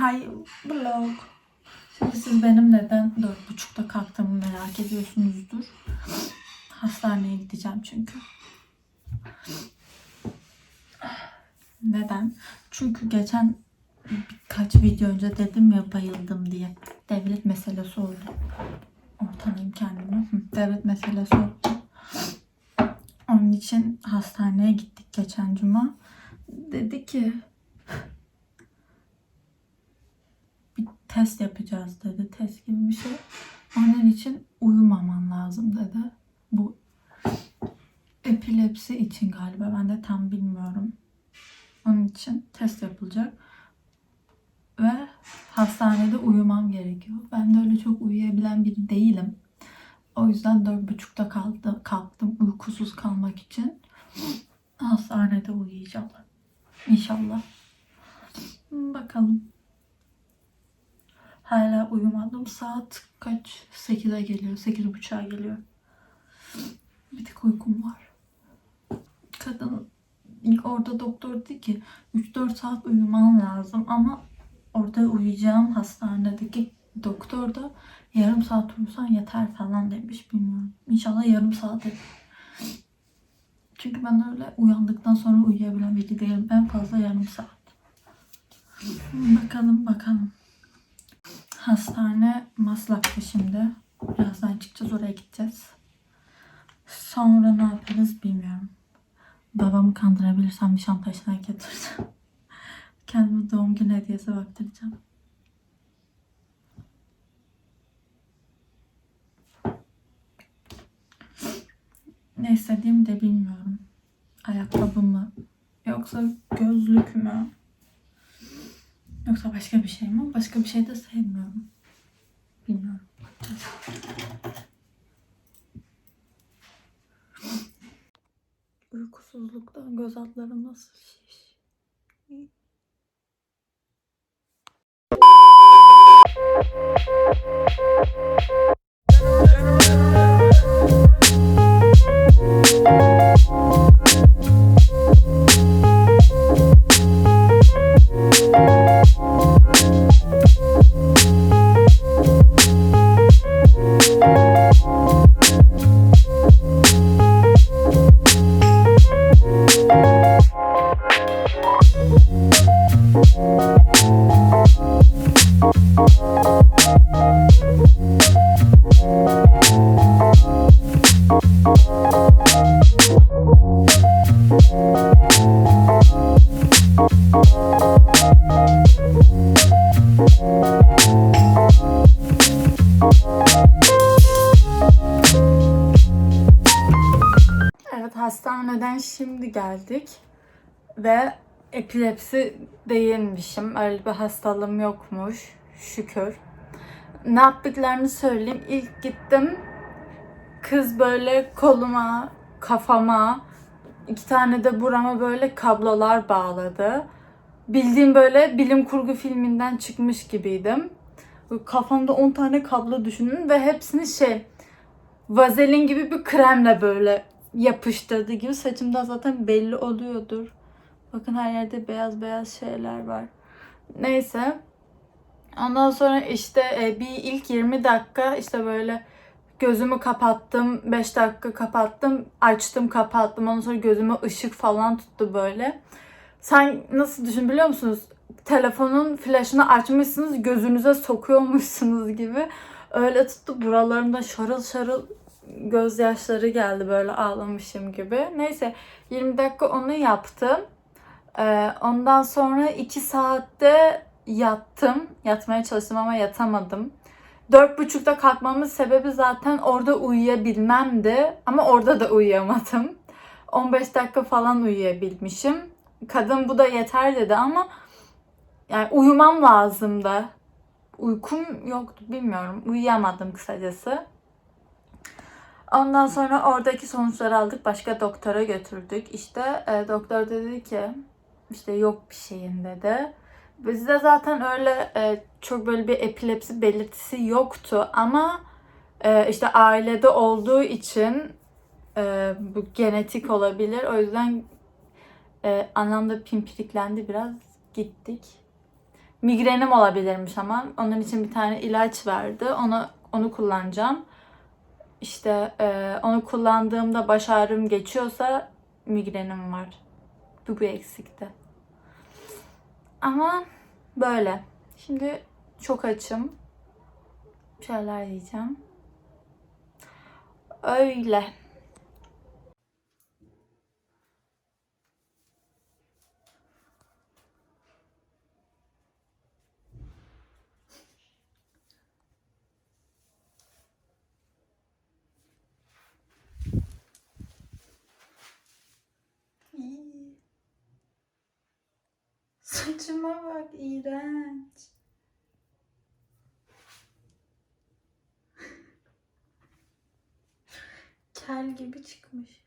Hay vlog. Şimdi siz benim neden dört buçukta kalktığımı merak ediyorsunuzdur. Hastaneye gideceğim çünkü. Neden? Çünkü geçen birkaç video önce dedim ya bayıldım diye. Devlet meselesi oldu. Ortalayayım kendimi. Devlet meselesi oldu. Onun için hastaneye gittik geçen cuma. Dedi ki bir test yapacağız dedi. Test gibi bir şey. Onun için uyumaman lazım dedi. Bu epilepsi için galiba. Ben de tam bilmiyorum. Onun için test yapılacak. Ve hastanede uyumam gerekiyor. Ben de öyle çok uyuyabilen biri değilim. O yüzden dört buçukta kalktım, kalktım uykusuz kalmak için. Hastanede uyuyacağım. İnşallah. Bakalım. Hala uyumadım. Saat kaç? 8'e geliyor. 8.30'a geliyor. Bir tek uykum var. Kadın ilk orada doktor dedi ki 3-4 saat uyuman lazım ama orada uyuyacağım hastanedeki doktor da yarım saat uyusan yeter falan demiş bilmiyorum. İnşallah yarım saat. Çünkü ben öyle uyandıktan sonra uyuyabilen biri değilim. En fazla yarım saat. Bakalım bakalım. Hastane Maslak'ta şimdi. Birazdan çıkacağız oraya gideceğiz. Sonra ne yaparız bilmiyorum. Babamı kandırabilirsem Nişantaşı'na getireceğim. Kendime doğum günü hediyesi baktıracağım. Ne istediğimi de bilmiyorum. Ayakkabı mı? Yoksa gözlük mü? Yoksa başka bir şey mi? Başka bir şey de sevmiyorum. Bilmiyorum. Bakacağız. Uykusuzluktan göz altlarım nasıl şiş? Evet hastaneden şimdi geldik ve epilepsi değilmişim. Öyle bir hastalığım yokmuş şükür. Ne yaptıklarını söyleyeyim. İlk gittim kız böyle koluma, kafama, iki tane de burama böyle kablolar bağladı. Bildiğim böyle bilim kurgu filminden çıkmış gibiydim. Kafamda 10 tane kablo düşünün ve hepsini şey vazelin gibi bir kremle böyle yapıştırdı gibi saçımda zaten belli oluyordur. Bakın her yerde beyaz beyaz şeyler var. Neyse. Ondan sonra işte e, bir ilk 20 dakika işte böyle gözümü kapattım. 5 dakika kapattım. Açtım kapattım. Ondan sonra gözüme ışık falan tuttu böyle. Sen nasıl düşün biliyor musunuz? Telefonun flaşını açmışsınız gözünüze sokuyormuşsunuz gibi. Öyle tuttu buralarımda şarıl şarıl gözyaşları geldi böyle ağlamışım gibi. Neyse 20 dakika onu yaptım. Ee, ondan sonra 2 saatte yattım. Yatmaya çalıştım ama yatamadım. Dört buçukta kalkmamın sebebi zaten orada uyuyabilmemdi. Ama orada da uyuyamadım. 15 dakika falan uyuyabilmişim. Kadın bu da yeter dedi ama yani uyumam lazımdı. Uykum yoktu bilmiyorum. Uyuyamadım kısacası. Ondan sonra oradaki sonuçları aldık. Başka doktora götürdük. İşte e, doktor dedi ki işte yok bir şeyin dedi. Bizde zaten öyle e, çok böyle bir epilepsi belirtisi yoktu ama e, işte ailede olduğu için e, bu genetik olabilir. O yüzden e, anam da pimpiriklendi biraz gittik. Migrenim olabilirmiş ama onun için bir tane ilaç verdi. Onu onu kullanacağım. İşte onu kullandığımda baş ağrım geçiyorsa migrenim var. Bu bir eksikti. Ama böyle. Şimdi çok açım. Bir şeyler yiyeceğim. Öyle. Saçıma bak iğrenç. Kel gibi çıkmış.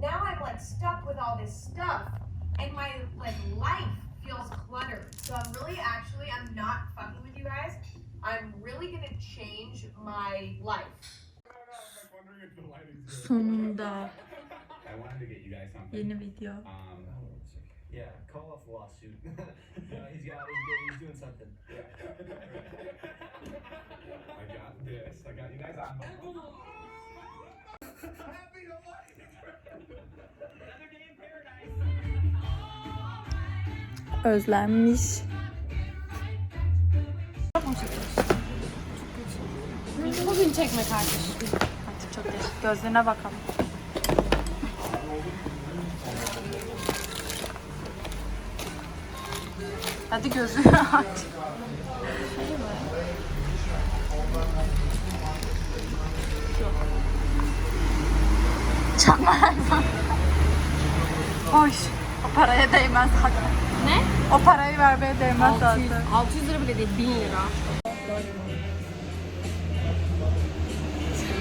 Now I'm like stuck with all this stuff, and my like life feels cluttered. So I'm really, actually, I'm not fucking with you guys. I'm really gonna change my life. Sonunda I wanted to get you guys something. yeni video. Um, Yeah, call off the lawsuit. no, he's got, he's, he's doing something. I got this. I got you guys on. Özlenmiş. Bugün çekme kardeşim. Artık çok geç. Gözlerine bakalım. Hadi gözünü aç. Canlar. Hoş. O paraya değmez zaten. Ne? O parayı vermeye değmez zaten. 600 lira bile değil 1000 lira.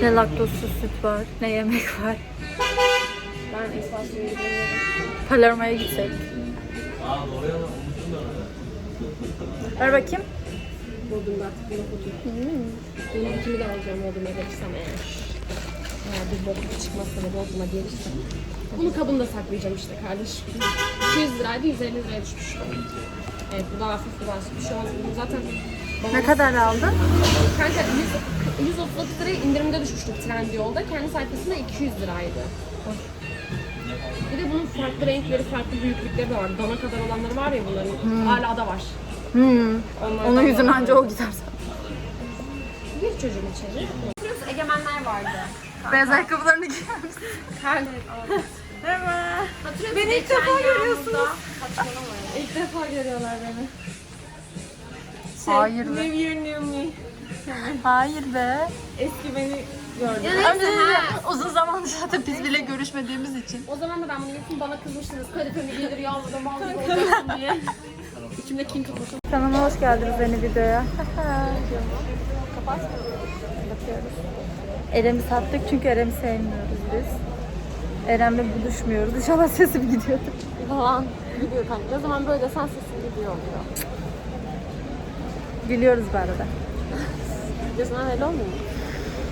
Ne laktozsuz süt var, ne yemek var. Ben espasyonu gidiyorum. Palermo'ya gitsek. Ver bakayım. Bodrum'da artık bunu oturuyorum. Bunun ikini de alacağım Bodrum'a gelirsem eğer. Eğer bir bokluk çıkmazsa da Bodrum'a gelirse. Bunu kabında saklayacağım işte kardeşim. 200 liraydı 150 liraya düşmüş. Evet bu da hafif bir bahsetmiş. Şu an bunu zaten Ne kadar aldın? Kanka 100, 139 liraya indirimde düşmüştü Trendyol'da. Kendi sayfasında 200 liraydı. Bir de bunun farklı renkleri, farklı büyüklükleri de var. Dana kadar olanları var ya bunların. Hala da var. Hmm. Onlardan Onun da yüzünden var. anca o gider. Bir çocuğun içeri. Biliyorsun egemenler vardı. Beyaz ayakkabılarını? Kanka. Merhaba. Beni ilk defa görüyorsunuz. İlk defa görüyorlar beni. Şey, Hayır be. New Year New Me. Hayır be. Eski beni gördü. Önce uzun zamandır zaten biz bile görüşmediğimiz için. O zaman da ben bunu yapayım bana kızmıştınız. Kadifemi giydir yağmurda mal gibi olacaksın diye. İçimde kin tutmuş. Kanalıma hoş geldiniz yeni videoya. Bakıyoruz. Erem'i sattık çünkü Erem'i sevmiyoruz biz. Erem'le buluşmuyoruz. İnşallah sesim gidiyordur. Falan gidiyor kanka. Ne zaman böyle desen sesin gidiyor oluyor. Gülüyoruz bu arada. Gözünden öyle olmuyor mu?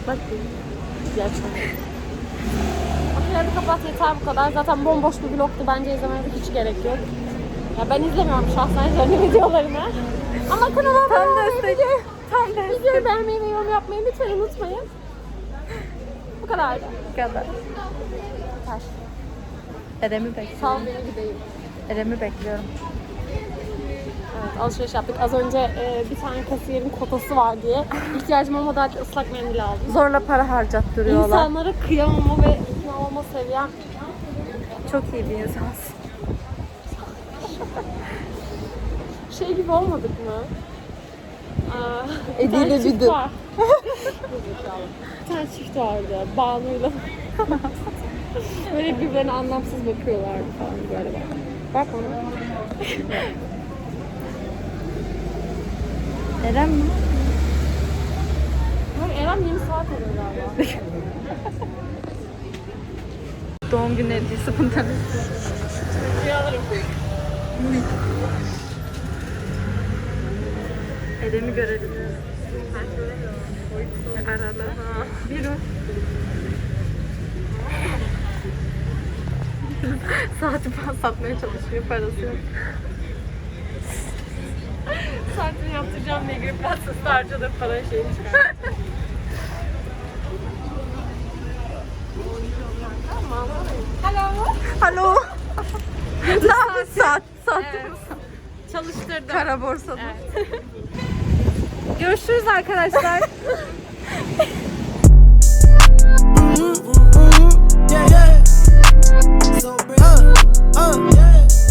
Bak Gerçekten. Okey hadi kapat yeter bu kadar. Zaten bomboş bir vlogtu. Bence izlemeye hiç gerek yok. Ya ben izlemiyorum şahsen Jen'in videolarını. Ama kanala abone olmayı, destek. video- Tam destek. videoyu beğenmeyi ve yorum yapmayı lütfen unutmayın. Bu kadar. Bu kadar. Yeter. Erem'i bekliyorum. beni gideyim. Erem'i bekliyorum. Evet alışveriş yaptık. Az önce e, bir tane kasiyerin kotası var diye ihtiyacım olmadığı halde ıslak mendil aldım. Zorla para harcattırıyorlar. İnsanlara kıyamama ve ikna olma seviyem Çok iyi bir insansın. şey gibi olmadık mı? Çift Bidu. var. bir tane çift vardı. Banu'yla. böyle birbirlerine anlamsız bakıyorlardı falan böyle bak. Bak ona. Erem mi? Bak Eren yeni saat alıyor galiba. Doğum günü hediyesi bunların. Rüyalarım. Erem'i görelim. Arada. Bir Saati falan satmaya çalışıyor parası yok. Saatini yaptıracağım diye girip pastası harcadım para şeyini çıkar. Alo. Daha saat saat Çalıştırdım. kara borsada. Görüşürüz arkadaşlar. Mm-hmm, mm-hmm, so bring uh, uh, yeah.